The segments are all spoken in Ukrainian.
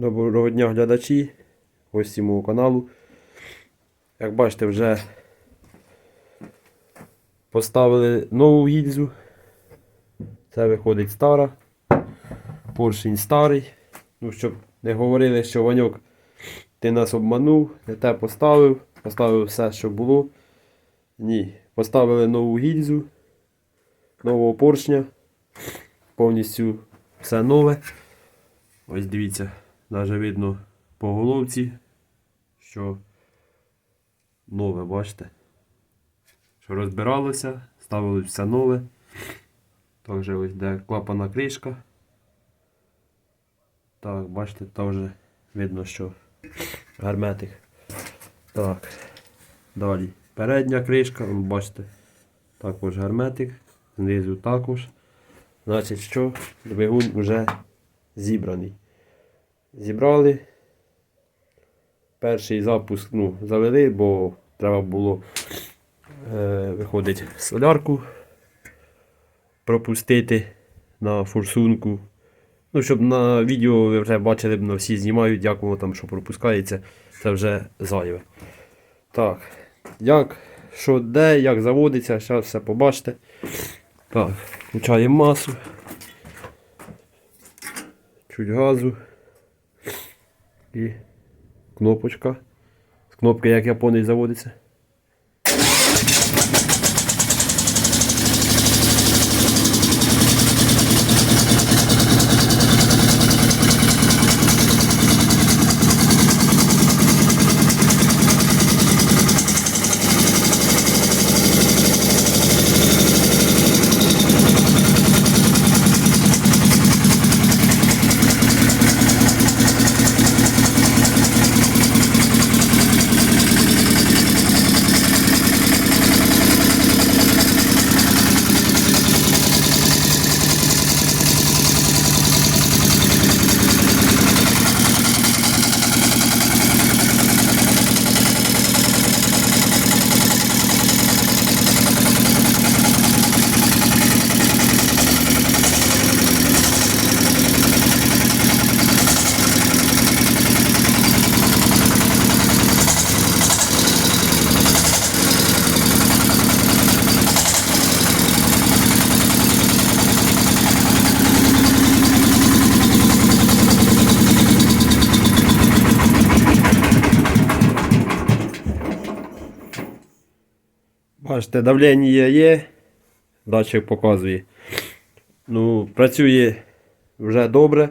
Доброго дня глядачі, гості мого каналу. Як бачите, вже поставили нову гільзу. Це виходить стара. Поршень старий. Ну, щоб не говорили, що Ваньок, ти нас обманув, не те поставив, поставив все, що було. Ні. Поставили нову гільзу, нового поршня. Повністю все нове. Ось дивіться, навіть видно по головці, що нове, бачите? Що розбиралося, ставилось все нове. Також ось де клапана кришка. Так, бачите, теж видно, що герметик. Так. Далі. Передня кришка, бачите, також герметик. Знизу також. Значить, що двигун вже зібраний. Зібрали. Перший запуск ну, завели, бо треба було е, виходить солярку пропустити на форсунку. Ну, щоб на відео ви вже бачили, на всі знімають, як воно там що пропускається. Це вже зайве. Так. Як, що де, як заводиться, зараз все побачите. Так, включаємо масу. Чуть газу. І кнопочка. З кнопки, як японець заводиться. Бачите, давлення є, датчик показує. Ну, працює вже добре.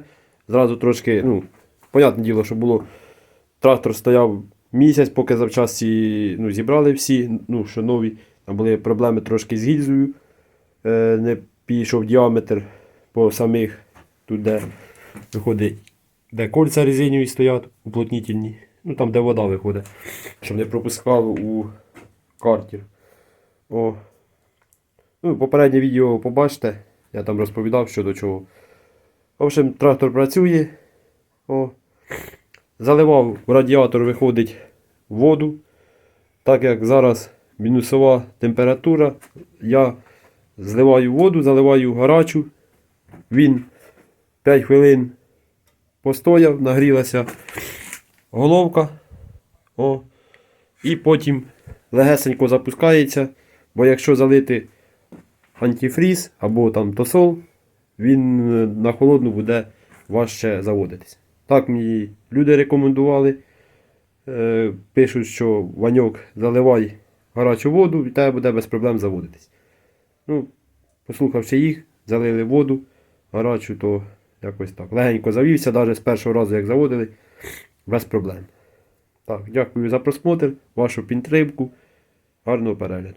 Зразу трошки, ну, понятне діло, що було. Трактор стояв місяць, поки завчасті ну, зібрали всі, ну, що нові. Там були проблеми трошки з гільзою. Е, не підійшов діаметр по самих тут, де виходить, де кольця резинові стоять, уплотнітельні. Ну там, де вода виходить, щоб не пропускав у картер. О. Ну, попереднє відео побачите. Я там розповідав що до чого. В общем, трактор працює. О. Заливав в радіатор виходить воду. Так як зараз мінусова температура, я зливаю воду, заливаю гарячу. Він 5 хвилин постояв, нагрілася головка. О. І потім легесенько запускається. Бо якщо залити антифріз або там тосол, він е, на холодну буде важче заводитись. Так мені люди рекомендували. Е, пишуть, що ваньок заливай гарячу воду і тебе буде без проблем заводитись. Ну, Послухавши їх, залили воду гарячу, то якось так. Легенько завівся, навіть з першого разу, як заводили, без проблем. Так, дякую за просмотр, вашу підтримку. Гарного перегляду.